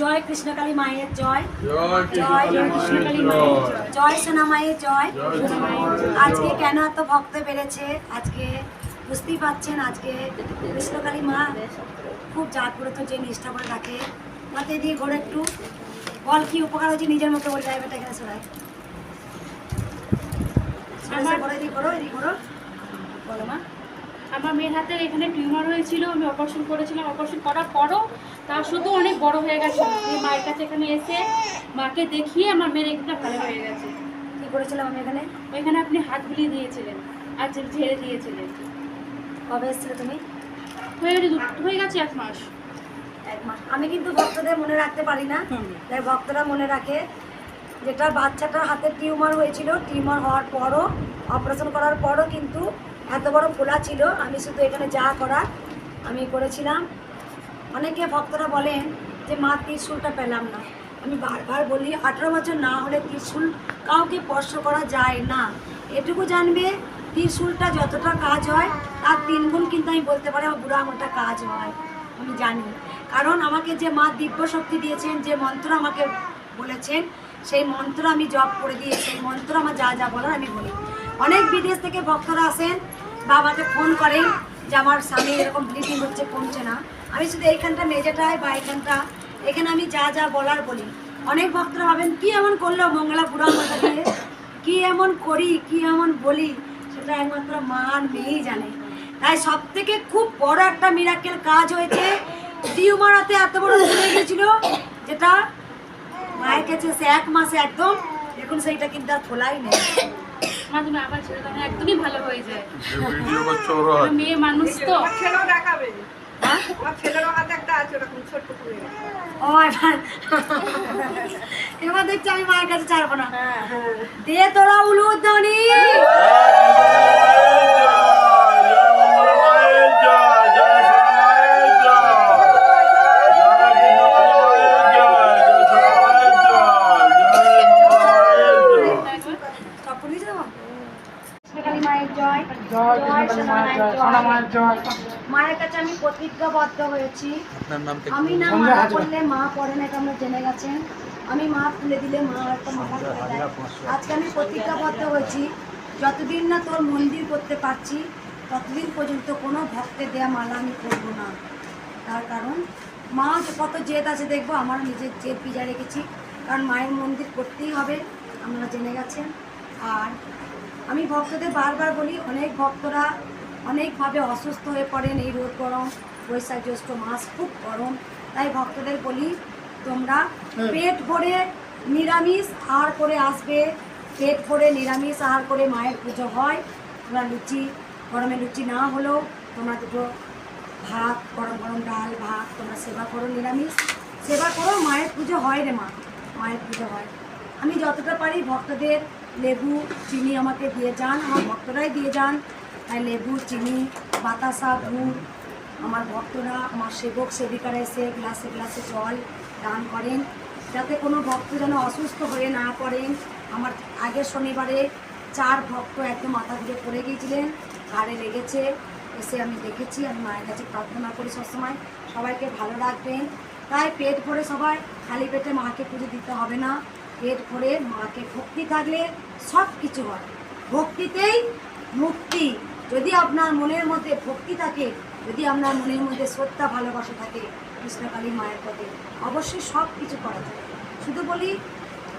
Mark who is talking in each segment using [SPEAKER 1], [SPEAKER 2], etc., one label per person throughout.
[SPEAKER 1] জয় কৃষ্ণকালী মায়ের জয়।
[SPEAKER 2] জয়
[SPEAKER 1] জয়
[SPEAKER 2] কৃষ্ণকালী মায়ের জয়।
[SPEAKER 1] জয়। সোনা মায়ের জয়। আজকে কেন এত ভক্ত বেড়েছে? আজকে বুঝতেই পাচ্ছেন আজকে কৃষ্ণকালী মা খুব জাগ্রত যে নিষ্ঠা করে রাখে মাথায় দিয়ে ঘোরে একটু। বল কি উপকার হচ্ছে নিজের মতো বলে এখানে এদিকে করো বলো মা।
[SPEAKER 3] আমার মেয়ের হাতের এখানে টিউমার হয়েছিল আমি অপারেশন করেছিলাম। অপারেশন করার পরও তা শুধু অনেক বড় হয়ে গেছে। মায়ের কাছে এখানে এসে মাকে দেখিয়ে আমার মেয়ের এখানে ভালো হয়ে গেছে।
[SPEAKER 1] কি করেছিলাম আমি এখানে?
[SPEAKER 3] ওইখানে আপনি হাত বুলিয়ে দিয়েছিলেন আর ঝেড়ে দিয়েছিলেন।
[SPEAKER 1] কবে এসেছিলে তুমি?
[SPEAKER 3] হয়ে হয়ে গেছে এক মাস।
[SPEAKER 1] এক মাস। আমি কিন্তু ভক্তদের মনে রাখতে পারি না। তাই ভক্তরা মনে রাখে যেটা বাচ্চাটার হাতে টিউমার হয়েছিল টিউমার হওয়ার পরও অপারেশন করার পরও কিন্তু এত বড় ফোলা ছিল। আমি শুধু এখানে যা করার আমি করেছিলাম। অনেকে ভক্তরা বলেন যে, মা, ত্রিশুলটা পেলাম না। আমি বারবার বলি, আঠেরো বছর না হলে ত্রিশুল কাউকে স্পর্শ করা যায় না। এটুকু জানবে, ত্রিশুলটা যতটা কাজ হয়, তার তিন গুণ কিন্তু আমি বলতে পারি, আমার বুড়ো আঙুলটা কাজ হয় আমি জানি। কারণ আমাকে যে মা দিব্য শক্তি দিয়েছেন, যে মন্ত্র আমাকে বলেছেন, সেই মন্ত্র আমি জপ করে দিয়ে সেই মন্ত্র আমার যা যা বলার আমি বলি। অনেক বিদেশ থেকে ভক্তরা আসেন, বাবাকে ফোন করেন যে আমার স্বামী এরকম ব্লিডিং হচ্ছে, কমছে না। আমি শুধু এইখানটা মেঝেটায় বা এইখানটা, এখানে আমি যা যা বলার বলি। অনেক ভক্তরা ভাবেন, কি এমন করল মঙ্গলা বুড়া মাথা দিয়ে কি এমন করি, কি এমন বলি? সেটা একমাত্র মা আর মেয়েই জানে। তাই সব থেকে খুব বড় একটা মিরাকেল কাজ হয়েছে টিউমারাতে এত বড় ফুলে গেছিল যেটা মায়ের কাছে সে এক মাসে একদম দেখুন সেইটা কিন্তু আর খোলাই নেই।
[SPEAKER 3] মা তুমি আবার ছেড়ে দাও একদমই ভালো হয়ে যায়।
[SPEAKER 2] ভিডিও করছে ওরা
[SPEAKER 3] মেয়ে মানুষ তো
[SPEAKER 4] ছেলেও দেখাবে। আমার ছেলেরও হাতে একটা আছে ওরকম ছোট্ট করে।
[SPEAKER 1] এবার এবার দেখছি আমি মায়ের কাছে ছাড়বো না। দিয়ে তোরা উলুধ্বনি সব পুলিশ দেবো কৃষ্ণকালী মায়ের জয় জয় সোনা মায়ের জয় মায়ের কাছে আমি প্রতিজ্ঞাবদ্ধ হয়েছি। আমি না মা করলে মা পড়ে না এটা আমরা জেনে গেছেন। আমি মা খুলে দিলে মা একটা মাথা দেয়। আজকে আমি প্রতিজ্ঞাবদ্ধ হয়েছি। যতদিন না তোর মন্দির করতে পারছি ততদিন পর্যন্ত কোনো ভক্তের দেয়া মালা আমি করব না। তার কারণ মা যে কত জেদ আছে দেখব আমার নিজের জেদ পিজা রেখেছি। কারণ মায়ের মন্দির করতেই হবে আমরা জেনে গেছেন। আর আমি ভক্তদের বারবার বলি অনেক ভক্তরা অনেকভাবে অসুস্থ হয়ে পড়েন এই রোদ গরম। বৈশাখ জ্যৈষ্ঠ মাস খুব গরম। তাই ভক্তদের বলি তোমরা পেট ভরে নিরামিষ আহার করে আসবে। পেট ভরে নিরামিষ আহার করে মায়ের পুজো হয়। তোমরা লুচি গরমে লুচি না হলেও তোমরা দুটো ভাত গরম গরম ডাল ভাত তোমরা সেবা করো নিরামিষ। সেবা করো মায়ের পুজো হয় রে মা মায়ের পুজো হয়। আমি যতটা পারি ভক্তদের লেবু চিনি আমাকে দিয়ে যান আমার ভক্তরাই দিয়ে যান। তাই লেবু চিনি বাতাসা গুড় আমার ভক্তরা, আমার সেবক, সেবিকারা এসে গ্লাসে গ্লাসে জল দান করেন, যাতে কোনো ভক্ত যেন অসুস্থ হয়ে না পড়েন। আমার আগের শনিবারে চার ভক্ত একদম মাথা ঘুরে পড়ে গিয়েছিলেন, ঘাড়ে লেগেছে। এসে আমি দেখেছি, আমি মায়ের কাছে প্রার্থনা করি সবসময়, সবাইকে ভালো রাখবেন। তাই পেট ভরে সবাই খালি পেটে মাকে পুজো দিতে হবে না। পেট ভরে মাকে ভক্তি থাকলে সব কিছু হয়। ভক্তিতেই মুক্তি। যদি আপনার মনের মধ্যে ভক্তি থাকে যদি আমরা মনের মধ্যে শ্রদ্ধা, ভালোবাসা থাকে কৃষ্ণকালী মায়ের পথে, অবশ্যই সব কিছু করা যায়। শুধু বলি,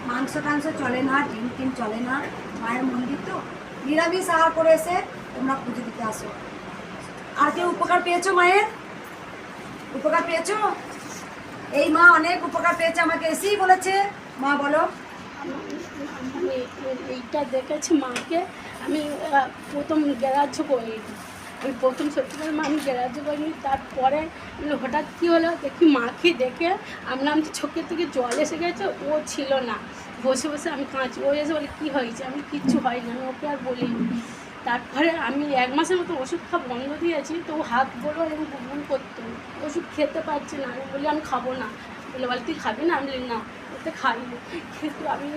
[SPEAKER 1] মাংস টাংস চলে না, ডিম টিম চলে না, মায়ের মন্দির তো নিরামিষ আহার করে এসে তোমরা পুজো দিতে আসো। আর কেউ উপকার পেয়েছ মায়ের? উপকার পেয়েছ? এই মা অনেক উপকার পেয়েছে আমাকে, এসেই বলেছে। মা, বলো।
[SPEAKER 5] এইটা দেখেছি মাকে। আমি প্রথম গ্রাহ্য করিনি আমি প্রথম সত্যিকার মা আমি গ্রাহ্য করিনি তারপরে মানে হঠাৎ কী হলো, দেখি মাকে দেখে আমরা আমি চোখের থেকে জল এসে গেছে, ও ছিল না। বসে বসে আমি কাঁচি ও এসে বলে, কী হয়েছে? আমি কিচ্ছু হয়নি, আমি ওকে আর বলিনি। তারপরে আমি এক মাসের মতো ওষুধ খাওয়া বন্ধ দিয়েছি, তো ও হাত বলো এবং গুনগুন করতো ওষুধ খেতে পারছি না। আমি বলি, আমি খাব না। বলে বলে, তুই খাবি না? আমি না। খাই খাইনি। কিন্তু আমি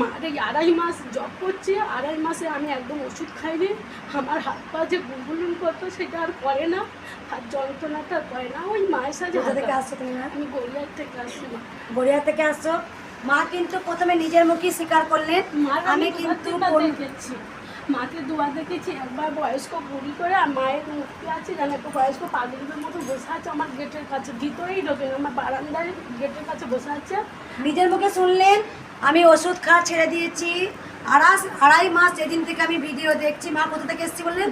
[SPEAKER 5] মারে আড়াই মাস জব করছি আড়াই মাসে আমি একদম ওষুধ খাইনি। আমার হাত পা যে গুলগুলুন করতো সেটা আর করে না। আর যন্ত্রণাটা করে না। ওই মায়ের সাথে
[SPEAKER 1] কোথা থেকে আসছো তুমি?
[SPEAKER 5] আমি গড়িয়ার থেকে আসছি মা।
[SPEAKER 1] গড়িয়া থেকে আসছো? মা কিন্তু প্রথমে নিজের মুখে স্বীকার করলেন। আমি কিন্তু
[SPEAKER 5] দেখেছি? মাকে দুয়া দেখেছি একবার বয়স্ক বুড়ি করে আর মায়ের মুক্তি আছে যেন একটা বয়স্ক পাগলিদের মতো বসে আছে আমার গেটের কাছে। ভিতরেই ঢোকে আমার বারান্দায় গেটের কাছে বসে আছে।
[SPEAKER 1] নিজের মুখে শুনলেন আমি ওষুধ খাওয়া ছেড়ে দিয়েছি। আড়াই আড়াই মাস যেদিন থেকে আমি ভিডিও দেখছি মা কোথা থেকে এসেছি বললেন?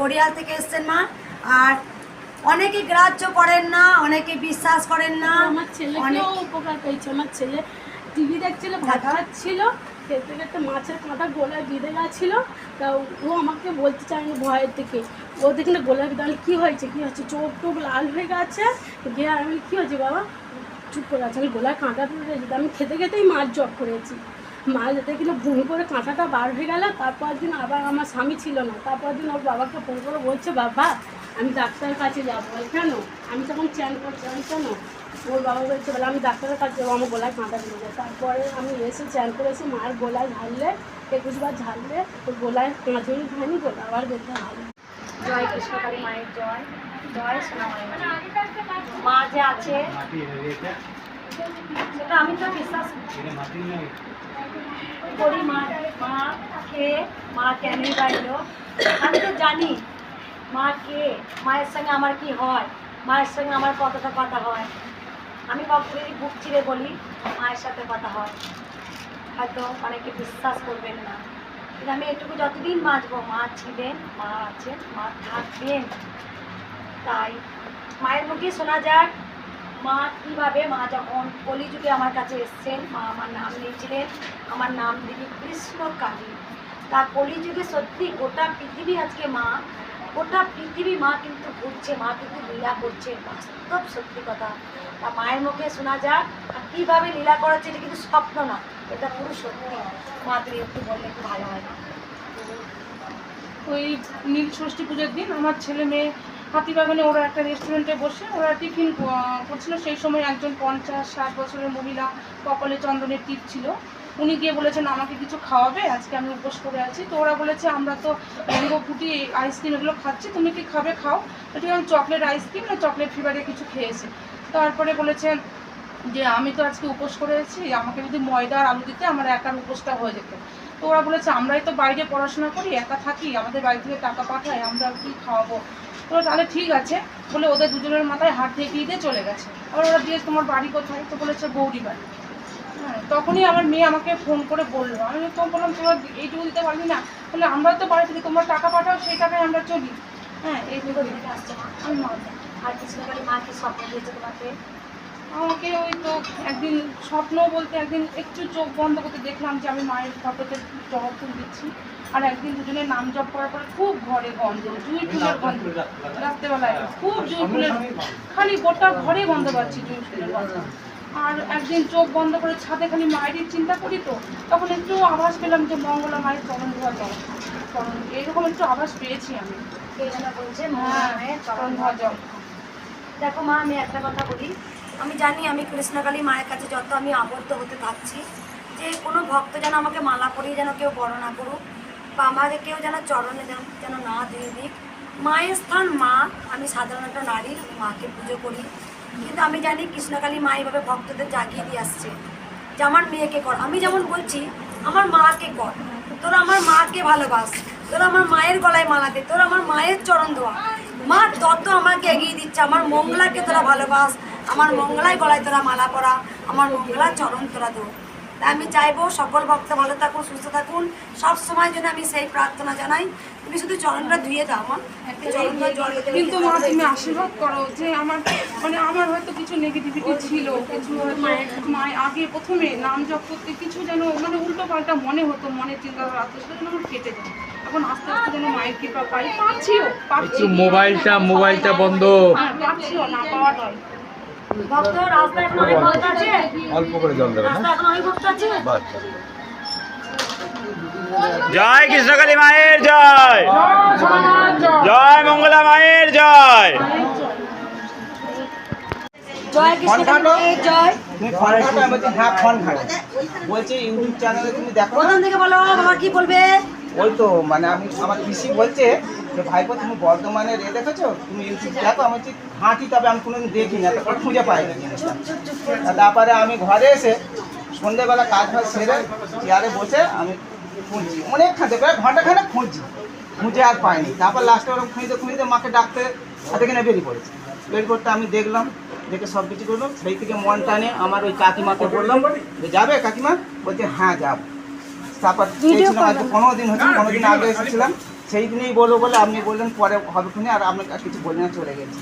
[SPEAKER 1] গড়িয়াল থেকে এসছেন মা। আর অনেকে গ্রাহ্য করেন না অনেকে বিশ্বাস করেন না।
[SPEAKER 5] আমার ছেলে
[SPEAKER 1] অনেক
[SPEAKER 5] উপকার পেয়েছে। আমার ছেলে টিভি দেখছিল ভাত খাচ্ছিল খেতে খেতে মাছের কাঁটা গোলায় বিঁধে গেছিল। তা ও আমাকে বলতে চায়নি ভয়ের থেকে ও দেখলে গোলায় বিঁধে কী হয়েছে? কী হচ্ছে? চোখ টোক লাল হয়ে গেছে। গিয়ে আমি কী হয়েছে বাবা? চুপ করে আছে। আমি গোলায় কাঁটা রেখেছি আমি খেতে খেতেই মাছ জব করেছি। মাছ যেতে গেলে ভুল করে কাঁটাটা বার হয়ে গেল। তারপর দিন আবার আমার স্বামী ছিল না। তারপর দিন ওর বাবাকে ফোন করে বলছে, বাবা, আমি ডাক্তারের কাছে যাব। কেন? আমি তখন চ্যান করছি কেন? ওর বাবা বলছে বলে আমি ডাক্তারের কাছে যাব আমার গলায় কাঁটা যায় তারপরে আমি এসে চ্যান করে এসে মার গলায় ঝাড়লে একুশবার ঝাড়লে ওর গলায় কাঁচুরি খায়নি গোলা আবার বেঁধে ভালো
[SPEAKER 1] জয় কৃষ্ণকালী মায়ের জয় জয় সোনা মা যে আছে সেটা আমি তো বিশ্বাস করি। মা মা কে মা কেনই বাইল আমি তো জানি মা কে মায়ের সঙ্গে আমার কি হয় মায়ের সঙ্গে আমার কতটা কথা হয়। ভক্তদের বুক চিরে বলি, মায়ের সাথে কথা হয়। হয়তো অনেকে বিশ্বাস করবেন না। কিন্তু আমি এটুকু যতদিন বাঁচবো, মা ছিলেন, মা আছেন, মা থাকবেন। তাই মায়ের মুখে শোনা যাক, মা কীভাবে, মা যখন কলিযুগে আমার কাছে এসছেন, মা আমার নাম নিয়েছিলেন, আমার নাম দিদি কৃষ্ণ কালী তা কলিযুগে সত্যি গোটা পৃথিবী আজকে মা গোটা পৃথিবী মা কিন্তু ঘুরছে, মা কিন্তু লীলা করছে। বাস্তব সত্যি কথা। তা মায়ের মুখে শোনা যাক, আর কীভাবে লীলা করাচ্ছে এটা কিন্তু স্বপ্ন না, এটা পুরো সত্যি। মা, তুমি একটু বললে একটু ভালো হয়।
[SPEAKER 3] ওই নীল ষষ্ঠী পুজোর দিন আমার ছেলে মেয়ে হাতিবাগানে ওরা একটা রেস্টুরেন্টে বসে ওরা টিফিন করছিল। সেই সময় একজন পঞ্চাশ ষাট বছরের মহিলা কপালে চন্দনের টিপ ছিল। উনি গিয়ে বলেছেন, আমাকে কিছু খাওয়াবে? আজকে আমি উপোস করে আছি। তো ওরা বলেছে, আমরা তো ম্যাঙ্গো আইসক্রিম এগুলো খাচ্ছি, তুমি কি খাবে? খাও। ঠিক আমি চকলেট আইসক্রিম না, চকলেট ফ্লেভারে কিছু খেয়েছি। তারপরে বলেছেন যে, আমি তো আজকে উপোস করেছি আমাকে যদি ময়দা আর আলু দিতে, আমার একার উপোসটা হয়ে যেত। তো ওরা বলেছে, আমরাই তো বাইরে পড়াশোনা করি, একা থাকি, আমাদের বাড়ি থেকে টাকা পাঠায়, আমরা কি খাওয়াবো? তো তাহলে ঠিক আছে, বলে ওদের দুজনের মাথায় হাত দিয়ে দিয়ে চলে গেছে। আবার ওরা দিয়ে তোমার বাড়ি কোথায়? তো বলেছে গৌরী বাড়ি হ্যাঁ তখনই আমার মেয়ে আমাকে ফোন করে বলল। আমি তো বললাম তোমার এইটুকু দিতে পারবি না। বলে আমরা তো বাড়ি থেকে তোমার টাকা পাঠাও সেই টাকায় আমরা চলি। হ্যাঁ আমি
[SPEAKER 1] আর মা কি স্বপ্ন দিয়েছে তোমাকে?
[SPEAKER 3] আমাকে ওই তো একদিন স্বপ্ন বলতে একদিন একটু চোখ বন্ধ করতে দেখলাম যে আমি মায়ের ফটোতে জবা ফুল দিচ্ছি। আর একদিন দুজনে নাম জপ করার পরে খুব ঘরে গন্ধ জুই ফুলের গন্ধ। রাত্রেবেলায় খুব জুই ফুলের খালি গোটা ঘরে গন্ধ পাচ্ছি জুই ফুলের গন্ধ। আর একদিন চোখ বন্ধ করে ছাদে খালি মায়ের চিন্তা করি তো তখন একটু আভাস পেলাম যে মঙ্গলা মায়ের চরণ ধোয়া জল। চরণ এইরকম একটু আভাস পেয়েছি আমি।
[SPEAKER 1] দেখো মা আমি একটা কথা বলি। আমি জানি আমি কৃষ্ণকালী মায়ের কাছে যত আমি আবদ্ধ হতে থাকছি যে কোনো ভক্ত যেন আমাকে মালা পরিয়ে যেন কেউ বড় না করুক বা আমাকে কেউ যেন চরণে যেন যেন না দিয়ে দিক। মায়ের স্থান মা আমি সাধারণত নারী আমি মাকে পুজো করি। কিন্তু আমি জানি কৃষ্ণকালী মা এইভাবে ভক্তদের জাগিয়ে দিয়ে আসছে। যে আমার মেয়েকে কর। আমি যেমন বলছি, আমার মাকে কর। তোরা আমার মাকে ভালোবাস। তোরা আমার মায়ের গলায় মালা দে। তোরা আমার মায়ের চরণ ধোয়া। মা তত আমাকে এগিয়ে দিচ্ছে, আমার মঙ্গলাকে তোরা ভালোবাস। আমার মঙ্গলায় গলায় তোরা মালা পরা। আমার মঙ্গলার চরণ তোরা দো তাই আমি চাইব সকল ভক্ত ভালো থাকুন সুস্থ থাকুন। সব সময় জন্য আমি সেই প্রার্থনা জানাই। তুমি শুধু চরণটা ধুয়ে দাও মা। দিতে
[SPEAKER 3] কিন্তু মা তুমি আশীর্বাদ করো যে আমার মানে আমার হয়তো কিছু নেগেটিভিটি ছিল কিছু হয়তো মায়ের আগে প্রথমে নাম জপ করতে কিছু যেন মানে উল্টো পাল্টা মনে হতো মনের চিন্তাধারা আসতো সেটা যেন আমার কেটে যায়। এখন আস্তে আস্তে যেন মায়ের কৃপা পাই। পাচ্ছিও
[SPEAKER 2] মোবাইলটা মোবাইলটা বন্ধ।
[SPEAKER 3] হ্যাঁ, পাচ্ছিও না পাওয়া নয়
[SPEAKER 2] অল্প করে জল
[SPEAKER 1] আছে?
[SPEAKER 6] জয় কৃষ্ণকালী মায়ের জয়। জয় মঙ্গলা মায়ের জয়।
[SPEAKER 7] বলছি? হ্যাঁ বলছি ইউটিউব চ্যানেলে তুমি দেখো না?
[SPEAKER 1] থেকে বলো? বাবা কি বলবে?
[SPEAKER 7] ওই তো মানে আমি, আমার পিসি বলছে যে, ভাইপো, তুমি বর্ধমানে রে দেখেছ? তুমি ইউটিউব দেখো আমি বলছি হাঁটি, তবে আমি কোনোদিন দেখিনি এতক্ষণ খুঁজে পাইনি জিনিসটা। তা তারপরে আমি ঘরে এসে সন্ধ্যেবেলা কাজ ফাজ সেরে চেয়ারে বসে আমি খুঁজছি। অনেক খাঁতে প্রায় ঘণ্টা খানেক খুঁজছি। খুঁজে আর পাইনি। তারপর লাস্টে ওরকম খুঁজতে খুঁজতে মাকে ডাকতে হাতে কিনে বেরিয়ে পড়েছে। বের করতে আমি দেখলাম, দেখে সব কিছু করলাম। সেই থেকে মন টানে আমার ওই কাকিমাকে বললাম, যে যাবে কাকিমা? বলছে হ্যাঁ যাব। তারপর পনেরো দিন হচ্ছে পনেরো দিন আগে এসেছিলাম। সেই দিনেই বলব বলে আপনি বললেন পরে হবে খুনি আর আপনাকে আর কিছু বলে না চলে গেছি।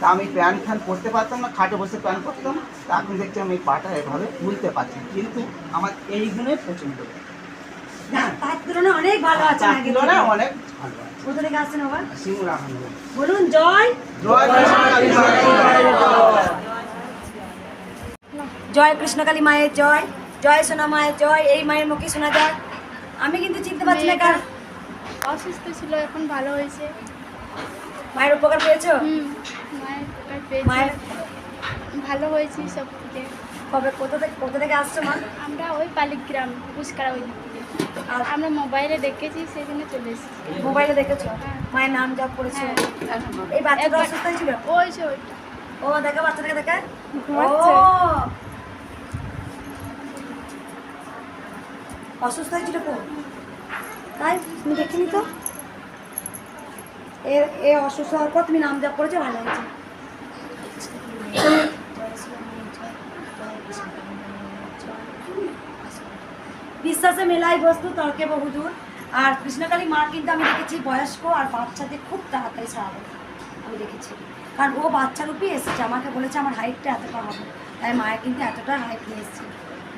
[SPEAKER 7] তা আমি প্যান্ট ফ্যান পরতে পারতাম না খাটে বসে প্যান্ট পরতাম তা এখন দেখছি আমি পাটা এভাবে বুঝতে পারছি কিন্তু আমার এই গুণে প্রচণ্ড।
[SPEAKER 1] না, তার তুলনায় অনেক ভালো আছে
[SPEAKER 7] তার
[SPEAKER 1] আগে
[SPEAKER 7] তুলনায় অনেক ভালো আছে।
[SPEAKER 1] কোথা থেকে আসছেন বাবা
[SPEAKER 7] সিঙ্গুর
[SPEAKER 1] বলুন জয়।
[SPEAKER 7] জয় কৃষ্ণ কালী জয়।
[SPEAKER 1] জয় কৃষ্ণকালী মায়ের জয়। জয় সোনা মায়ের জয় এই মায়ের মুখে শোনা যায়। আমি কিন্তু চিনতে পারছি না কার।
[SPEAKER 8] অসুস্থ ছিল এখন ভালো হয়েছে।
[SPEAKER 1] মায়ের উপকার পেয়েছ?
[SPEAKER 8] মায়ের উপকার পেয়েছি।
[SPEAKER 1] মায়ের
[SPEAKER 8] ভালো হয়েছি সব থেকে।
[SPEAKER 1] কবে কোথা থেকে কোথা থেকে আসছো মা?
[SPEAKER 8] আমরা ওই পালিগ্রাম পুষ্কারা ওই দিক
[SPEAKER 1] আর
[SPEAKER 8] আমরা মোবাইলে দেখেছি সেখানে চলে এসেছি।
[SPEAKER 1] মোবাইলে দেখেছ? মায়ের নাম জপ করেছ এই বাচ্চাটা অসুস্থ ছিল
[SPEAKER 8] ওই যে ওইটা।
[SPEAKER 1] ও দেখা বাচ্চাটাকে দেখা ও অসুস্থ হয়েছিল তো তাই তুমি দেখিনি তো? এ এ অসুস্থ হওয়ার পর তুমি নাম জপ করেছ, ভালো হয়েছে। বিশ্বাসে মেলাই বস্তু, তর্কে বহুদূর আর কৃষ্ণকালী মা কিন্তু আমি দেখেছি বয়স্ক আর বাচ্চাদের খুব তাড়াতাড়ি সারাবে। আমি দেখেছি। কারণ ও বাচ্চা রূপে এসেছে, আমাকে বলেছে আমার হাইটটা এতটা হবে। তাই মায়ের কিন্তু এতটা হাইট নিয়ে এসেছে।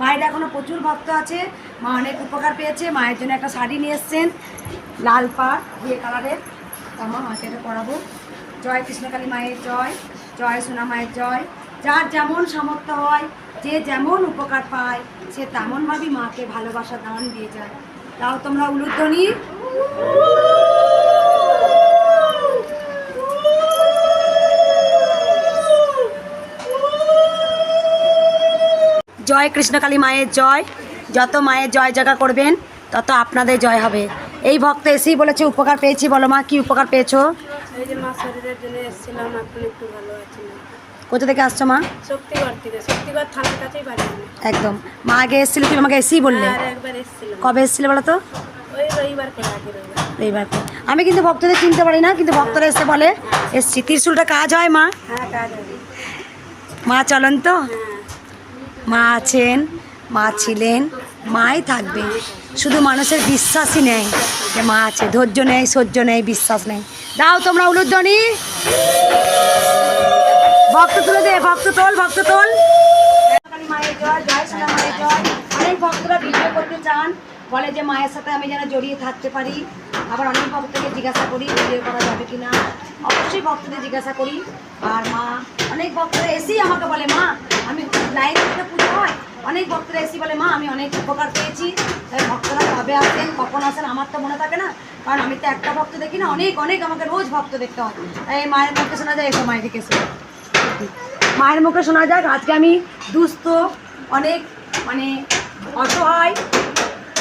[SPEAKER 1] বাইরে এখনও প্রচুর ভক্ত আছে। মা অনেক উপকার পেয়েছে। মায়ের জন্য একটা শাড়ি নিয়ে এসছেন। লাল পাড় দিয়ে কালারের তা মা, মাকে এটা পরাবো। জয় কৃষ্ণকালী মায়ের জয় জয় সোনা মায়ের জয়। যার যেমন সামর্থ্য হয়, যে যেমন উপকার পায়, সে তেমনভাবেই মাকে ভালোবাসা দান দিয়ে যায়। তাও তোমরা উলুধ্বনি। জয় কৃষ্ণকালী মায়ের জয়। যত মায়ের জয় জায়গা করবেন তত আপনাদের জয় হবে। এই ভক্ত এসেই বলেছে উপকার পেয়েছি বলো মা কি উপকার পেয়েছ? কোথা থেকে আসছো মা। একদম। মা আগে এসেছিল তুমি আমাকে এসেই বললে।
[SPEAKER 5] আর
[SPEAKER 1] কবে এসেছিলে বলো তো?
[SPEAKER 5] রবিবার
[SPEAKER 1] আমি কিন্তু ভক্তদের চিনতে পারি না কিন্তু ভক্তরা এসে বলে এসছি। ত্রিশুলটা কাজ হয় মা?
[SPEAKER 5] হ্যাঁ।
[SPEAKER 1] মা চলেন তো?
[SPEAKER 5] হ্যাঁ।
[SPEAKER 1] মা আছেন, মা ছিলেন, মাই থাকবে। শুধু মানুষের বিশ্বাসই নেই যে মা আছে। ধৈর্য নেই, সহ্য নেই, বিশ্বাস নেই। দাও তোমরা উলুধ্বনি। ভক্ত তুলে দে, ভক্ত তোল ভক্ত তোল। মায়ের জয় জয় মায়ের জয়। অনেক ভক্তরা ভিডিও করতে চান। বলে যে মায়ের সাথে আমি যেন জড়িয়ে থাকতে পারি। আবার অনেক ভক্তকে জিজ্ঞাসা করি ভিডিও করা যাবে কি না অবশ্যই ভক্তদের জিজ্ঞাসা করি। আর মা, অনেক ভক্তরা এসেই আমাকে বলে, মা, আমি লাইন থেকে পুজো হয়? অনেক ভক্তরা এসেই বলে, মা, আমি অনেক উপকার পেয়েছি। তাই ভক্তরা কবে আসেন, কখন আসেন, আমার তো মনে থাকে না। কারণ আমি তো একটা ভক্ত দেখি না, অনেক অনেক আমাকে রোজ ভক্ত দেখতে হয়। তাই মায়ের মুখে শোনা যায়, এসো মায়ের দিকে মায়ের মুখে শোনা যাক আজকে আমি দুস্থ, অনেক মানে অসহায়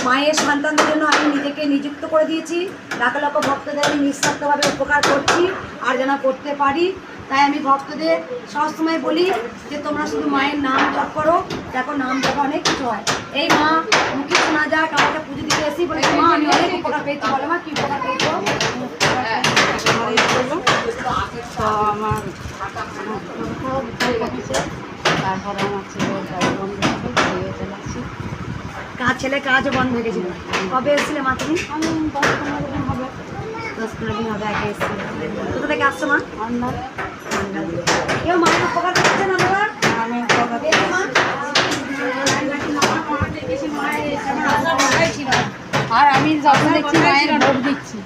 [SPEAKER 1] মায়ের সন্তানদের জন্য আমি নিজেকে নিযুক্ত করে দিয়েছি। লাখ লক্ষ ভক্তদের আমি নিঃস্বার্থভাবে উপকার করছি আর যেন করতে পারি। তাই আমি ভক্তদের সবসময় বলি যে, তোমরা শুধু মায়ের নাম জপ করো। দেখো, নাম জপ অনেক কিছু হয়। এই মা, মুখে শোনা যাক আমাকে পুজো দিতে এসেই বলে মা, আমি অনেক উপকার পেয়েছি। বলো মা, কি উপকার পেয়েছ?
[SPEAKER 5] আমার তারপরে আমার ছেলে
[SPEAKER 1] কাজ ছেলে কাজও বন্ধ হয়ে গেছিল। কবে এসেছিলে মা তুমি?
[SPEAKER 5] হবে।
[SPEAKER 1] দশ পনেরো দিন হবে আগে এসেছিলে। কোথা থেকে আসছো মা? কেউ মায়ের উপকার করছে না
[SPEAKER 5] আমি উপকার
[SPEAKER 9] আর আমি যখন দেখছি মায়ের ভোট দিচ্ছি।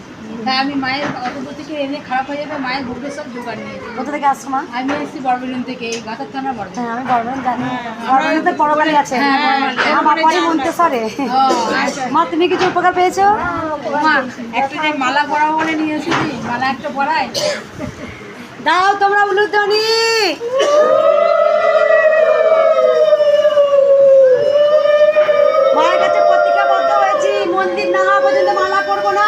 [SPEAKER 9] হ্যাঁ আমি মায়ের অতদূর থেকে এনে খারাপ হয়ে যাবে মায়ের ভোগের সব জোগাড় নিয়েছি
[SPEAKER 1] কোথা থেকে আসছো মা?
[SPEAKER 9] আমি এসেছি বড়বেলিন থেকে এই থানা বড়
[SPEAKER 1] হ্যাঁ আমি জানি। হ্যাঁ, আছে।
[SPEAKER 9] হ্যাঁ,
[SPEAKER 1] মনতে আচ্ছা। মা তুমি কিছু উপকার পেয়েছ?
[SPEAKER 9] মা একটা যে মালা পরা বলে নিয়ে এসেছি মালা একটা পরাই।
[SPEAKER 1] দাও তোমরা উলুধ্বনি।
[SPEAKER 3] মায়ের
[SPEAKER 1] কাছে প্রত্যেকে হয়েছি মন্দির না পর্যন্ত মালা করব না।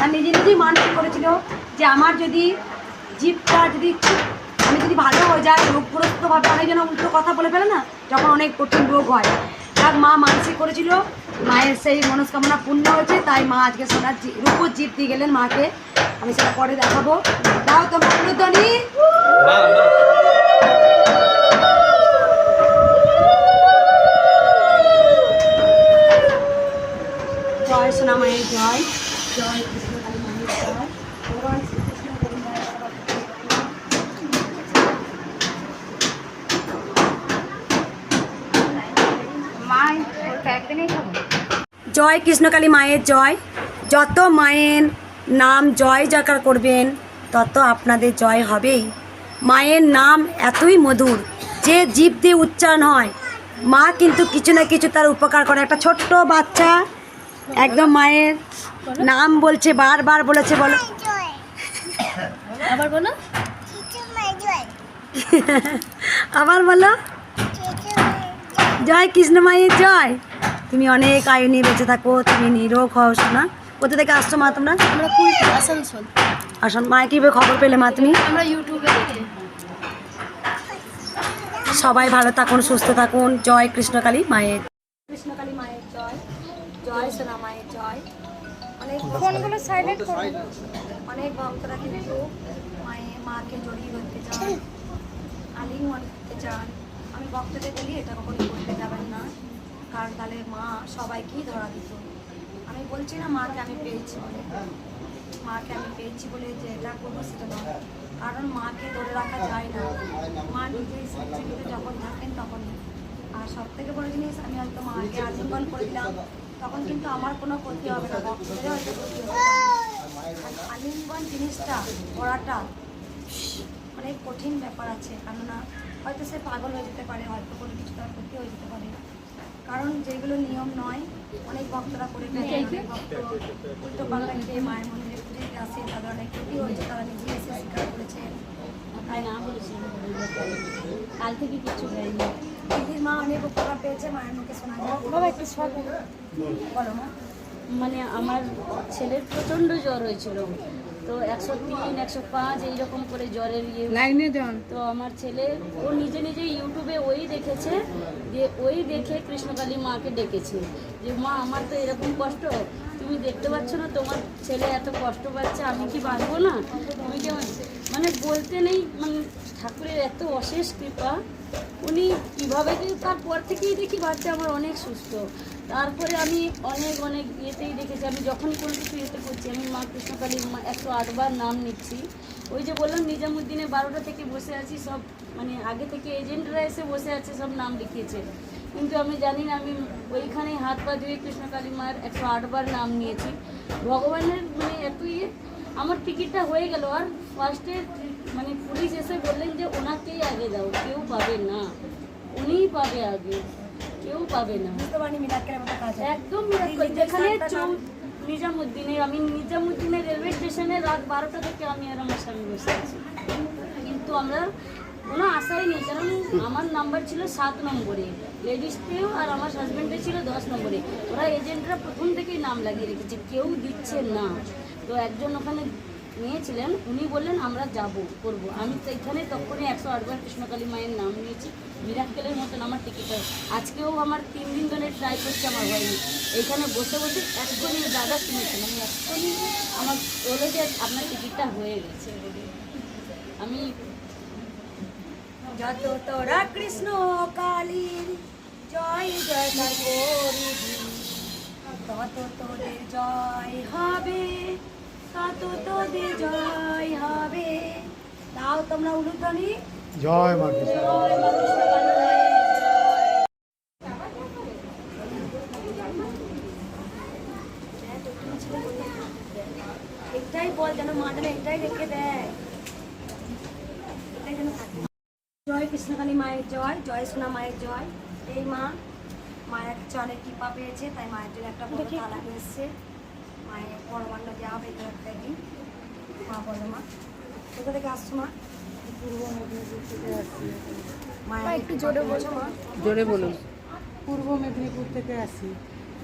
[SPEAKER 1] তার নিজে নিজেই মানসিক করেছিল যে আমার যদি জিভটা যদি আমি যদি ভালো হয়ে যায় রোগগ্রস্তভাবে অনেক যেন উল্টো কথা বলে ফেলে না, যখন অনেক কঠিন রোগ হয়। তার মা মানসিক করেছিল, মায়ের সেই মনস্কামনা পূর্ণ হয়েছে, তাই মা আজকে সোনার রূপোর জিপ দিয়ে গেলেন মাকে। আমি সেটা পরে দেখাবো। দাও তো মন্ডনী জয় সোনা মায়ের জয়। জয় কৃষ্ণ কালী মায়ের জয় ভগবান শ্রীকৃষ্ণ গোবিন্দায় জয় কৃষ্ণকালী মায়ের জয়। যত মায়ের নাম জয় জয়কার করবেন তত আপনাদের জয় হবেই। মায়ের নাম এতই মধুর যে জীব দিয়ে উচ্চারণ হয়। মা কিন্তু কিছু না কিছু তার উপকার করে। একটা ছোট্ট বাচ্চা একদম মায়ের নাম বলছে বারবার বলেছে বলো।
[SPEAKER 8] আবার বলো।
[SPEAKER 1] আবার বলো। জয় কৃষ্ণ মায়ের জয়। তুমি অনেক আয়ু নিয়ে বেঁচে থাকো তুমি নিরোগ হও শোনা কোথা থেকে আসছো মা তোমরা?
[SPEAKER 8] আমরা পুরী আসানসোল।
[SPEAKER 1] আসুন মায়ের কীভাবে খবর পেলে মা তুমি?
[SPEAKER 8] আমরা ইউটিউবে দেখি।
[SPEAKER 1] সবাই ভালো থাকুন সুস্থ থাকুন। জয় কৃষ্ণকালী মায়ের। কৃষ্ণকালী মায়ের জয়। জয় সোনা মায়ের জয়। অনেক ফোনগুলো সাইলেন্ট অনেক ভক্তরা কিন্তু মায়ের মাকে জড়িয়ে ধরতে চান। আলিঙ্গন করতে চান। আমি ভক্তদের বলি এটা কখনোই করতে যাবেন না। কারণ তাহলে মা সবাইকেই ধরা দিত। আমি বলছি, না, মাকে আমি পেয়েছি বলে। মাকে আমি পেয়েছি বলে যে এটা করব সেটা নয়। কারণ মাকে ধরে রাখা যায় না। মা নিজেই সৃষ্টিতে যখন থাকেন তখনই আর সব থেকে বড় জিনিস, আমি হয়তো মাকে আলিঙ্গন করে দিলাম, তখন কিন্তু আমার কোনো ক্ষতি হবে না, ভক্তদের হয়তো ক্ষতি হবে আলিঙ্গন জিনিসটা করাটা অনেক কঠিন ব্যাপার আছে। কেননা হয়তো সে পাগল হয়ে যেতে পারে, হয়তো কোনো কিছু তার ক্ষতি হয়ে যেতে পারে। কারণ যেগুলো নিয়ম নয় অনেক ভক্তরা করে থাকে অনেক ভক্ত উল্টো খেয়ে মায়ের মন্দিরে পুজো দিতে আসে তাদের অনেক ক্ষতি হয়েছে তারা নিজে এসে স্বীকার করেছে। তাই না বলেছি কাল থেকে কিছু হয়নি। দিদির মা অনেক উপকার পেয়েছে মায়ের মুখে শোনা যায় বাবা একটু সব বলো মা।
[SPEAKER 10] মানে আমার ছেলের প্রচণ্ড জ্বর হয়েছিল। তো একশো তিন একশো পাঁচ এইরকম করে জ্বরের ইয়ে
[SPEAKER 9] লাইনে যান।
[SPEAKER 10] তো আমার ছেলে ও নিজে নিজে ইউটিউবে ওই দেখেছে যে ওই দেখে কৃষ্ণকালী মাকে ডেকেছে। যে মা আমার তো এরকম কষ্ট তুমি দেখতে পাচ্ছ না তোমার ছেলে এত কষ্ট পাচ্ছে আমি কি বাঁচবো না? তুমি কি আমার-" মানে বলতে নেই মানে ঠাকুরের এত অশেষ কৃপা উনি কীভাবে তারপর থেকেই দেখি বাচ্চা আমার অনেক সুস্থ। তারপরে আমি অনেক অনেক ইয়েতেই দেখেছি। আমি যখন কোনো কিছু ইয়েতে করছি আমি মা কৃষ্ণকালী একশো আটবার নাম নিচ্ছি। ওই যে বললাম, নিজামুদ্দিনে বারোটা থেকে বসে আছি, সব মানে আগে থেকে এজেন্টরা এসে বসে আছে, সব নাম লিখিয়েছে। কিন্তু আমি জানি না, আমি ওইখানে হাত পা ধুয়ে কৃষ্ণকালী মার একশো আটবার নাম নিয়েছি। ভগবানের মানে এত ইয়ে আমার টিকিটটা হয়ে গেল। আর ফার্স্টে মানে পুলিশ এসে বললেন যে, ওনাকেই আগে দাও, কেউ পাবে না। উনিই পাবে আগে। কেউ পাবে না।
[SPEAKER 1] বুঝতে পারিনি মিনাকের মতো কাজ
[SPEAKER 10] একদম। যেখানে নিজামুদ্দিনে আমি নিজামুদ্দিনে রেলওয়ে স্টেশনে রাত বারোটা থেকে আমি আর আমার স্বামী বসে আছি। কিন্তু আমরা কোনো আশাই নেই কারণ আমার নাম্বার ছিল সাত নম্বরে। লেডিসতেও আর আমার হাজব্যান্ডের ছিল দশ নম্বরে। ওরা এজেন্টরা প্রথম থেকেই নাম লাগিয়ে রেখেছে কেউ দিচ্ছে না। তো একজন ওখানে নিয়েছিলেন উনি বললেন আমরা যাব করব। আমি তো এখানে তখনই একশো আটবার কৃষ্ণকালী মায়ের নাম নিয়েছি। মিরাক্কেলের মতন আমার টিকিট হয়। আজকেও আমার তিন দিন ধরে ট্রাই করছে আমার হয়নি এইখানে বসে বসে এক্ষুনি দাদা শুনেছেন আমি এক্ষুনি আমার বলে যে আপনার টিকিটটা হয়ে গেছে। আমি
[SPEAKER 1] যত তোরা কৃষ্ণ কালীর জয় জয় তত তোদের জয় হবে, তত তোদের জয় হবে। তাও তোমরা উলুধ্বনি?
[SPEAKER 2] জয় মা
[SPEAKER 1] জয় মা কৃষ্ণকালী মায়ের জয়। এটাই বল যেন মা যেন এটাই রেখে দেয় কৃষ্ণকালী মায়ের জয় জয় সোনা মায়ের জয়। এই মা মায়ের কাছে অনেক কৃপা পেয়েছে তাই মায়ের জন্য একটা বড় তালা এসছে মায়ের পরমান্ন দেওয়া হবে একটা দিন মা বলো মা কোথা থেকে আসছো মা? পূর্ব মেদিনীপুর থেকে একটু জোরে বলছো মা।
[SPEAKER 9] জোরে বলুন।
[SPEAKER 11] পূর্ব মেদিনীপুর থেকে আসি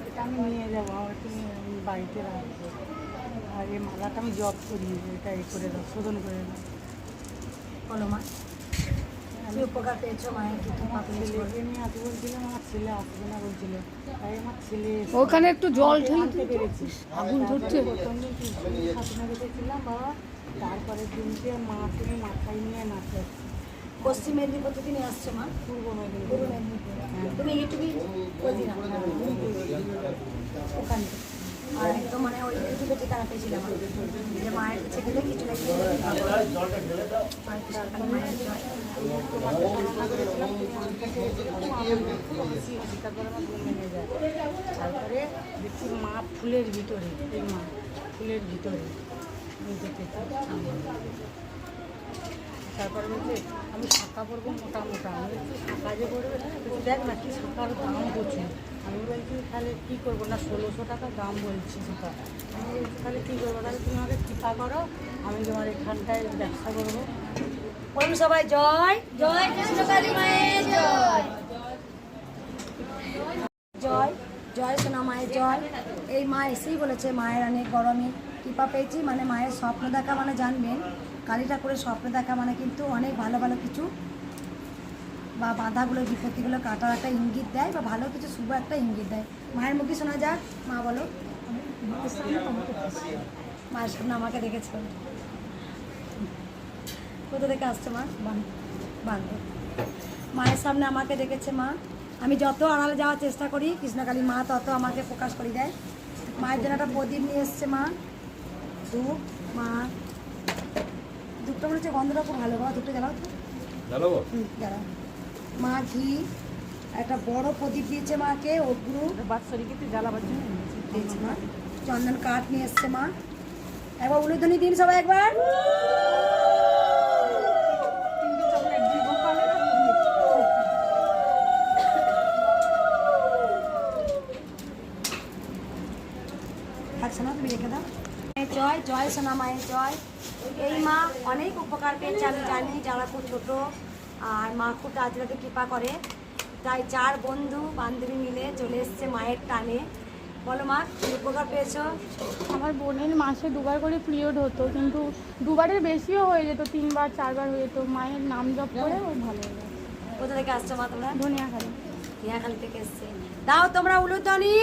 [SPEAKER 11] এটা আমি নিয়ে যাব আমার একটু আমি বাড়িতে রাখব। আর এই মালাটা আমি জব করি এটা এ করে দাও শোধন করে দাও।
[SPEAKER 1] বলো মা। কি উপকার পেয়েছ মায়ের কি কৃপা
[SPEAKER 11] ছেলেকে নিয়ে আসব বলছিলাম আমার ছেলে আসবে না বলছিল। তাই আমার ছেলে
[SPEAKER 9] ওখানে একটু জল ঢেলে
[SPEAKER 11] পেরেছি।
[SPEAKER 9] আগুন ধরছে।
[SPEAKER 11] প্রথম দিন সাধনা বাবা। তারপরের দিনকে মাকে আমি মাথায় নিয়ে নাচাচ্ছি
[SPEAKER 1] পশ্চিম মেদিনীপুর থেকে নিয়ে আসছো মা?
[SPEAKER 11] পূর্ব মেদিনীপুর।
[SPEAKER 1] পূর্ব মেদিনীপুর। তুমি ইউটিউবে বলছিলাম ওখান। থেকে আর একদম মানে ওই ইউটিউবে ঠিকানা পেয়েছিলাম যে মায়ের কাছে গেলে কিছু না কিছু
[SPEAKER 11] তুমি তারপরে তারপরে দেখছি মা ফুলের ভিতরে মা ফুলের ভিতরে। তারপরে বলছে আমি শাখা পরবো মোটা মোটা। আমি বলছি যে পড়বে বলছে, দেখ না কি শাখার দাম প্রচুর আমি বলছি তাহলে কী করব? না ষোলোশো টাকা দাম বলছি শাখা আমি বলছি তাহলে কী করব? তাহলে তুমি আমাকে কৃপা করো আমি তোমার এখানটায় ব্যবসা করব।
[SPEAKER 1] বলুন সবাই জয় জয় জয়। জয়। জয় সোনা মায়ের জয়। এই মা এসেই বলেছে, মায়ের অনেক গরমে কৃপা পেয়েছি। মানে মায়ের স্বপ্ন দেখা মানে জানবেন, কালী ঠাকুরের স্বপ্ন দেখা মানে কিন্তু অনেক ভালো ভালো কিছু বা বাধাগুলো, বিপত্তিগুলো কাটার একটা ইঙ্গিত দেয় বা ভালো কিছু, শুভ একটা ইঙ্গিত দেয়। মায়ের মুখে শোনা যাক, মা বলো। মায়ের সামনে আমাকে দেখেছে। কোথা থেকে আসছে মা? বান্ধব মায়ের সামনে আমাকে ডেকেছে মা। আমি যত আড়ালে যাওয়ার চেষ্টা করি কৃষ্ণকালী মা তত আমাকে প্রকাশ করে দেয়। মায়ের জন্য একটা প্রদীপ নিয়ে এসছে মা। ধূপ মা। ধূপটা মনে হচ্ছে গন্ধটা খুব ভালো। বাবা ধূপটা জ্বালাও তো।
[SPEAKER 2] জ্বালাবো?
[SPEAKER 1] হুম, জ্বালাও। মা ঘি একটা বড় প্রদীপ দিয়েছে মাকে অগ্রু।
[SPEAKER 11] বাৎসরিকে তুই জ্বালাবার জন্য।
[SPEAKER 1] দিয়েছে মা। চন্দন কাঠ নিয়ে এসছে মা। একবার উলুধ্বনি দিন সবাই একবার। থাকছে না তুমি রেখে দাও। জয় জয় সোনা মায়ের জয়। এই মা অনেক উপকার পেয়েছে আমি জানি যারা খুব ছোট আর মা খুব রাজরাতে কৃপা করে। তাই চার বন্ধু বান্ধবী মিলে চলে এসছে মায়ের টানে। বলো মা কি উপকার পেয়েছ?
[SPEAKER 5] আমার বোনের মাসে দুবার করে পিরিয়ড হতো কিন্তু দুবারের বেশিও হয়ে যেত তিনবার চারবার হয়ে যেত। মায়ের নাম জপ করে ও ভালো হয়ে যায়
[SPEAKER 1] কোথা থেকে আসছো মা তোমরা?
[SPEAKER 5] ধনিয়া খালি
[SPEAKER 1] হিয়াখালি থেকে এসছে। দাও তোমরা উলুধ্বনি।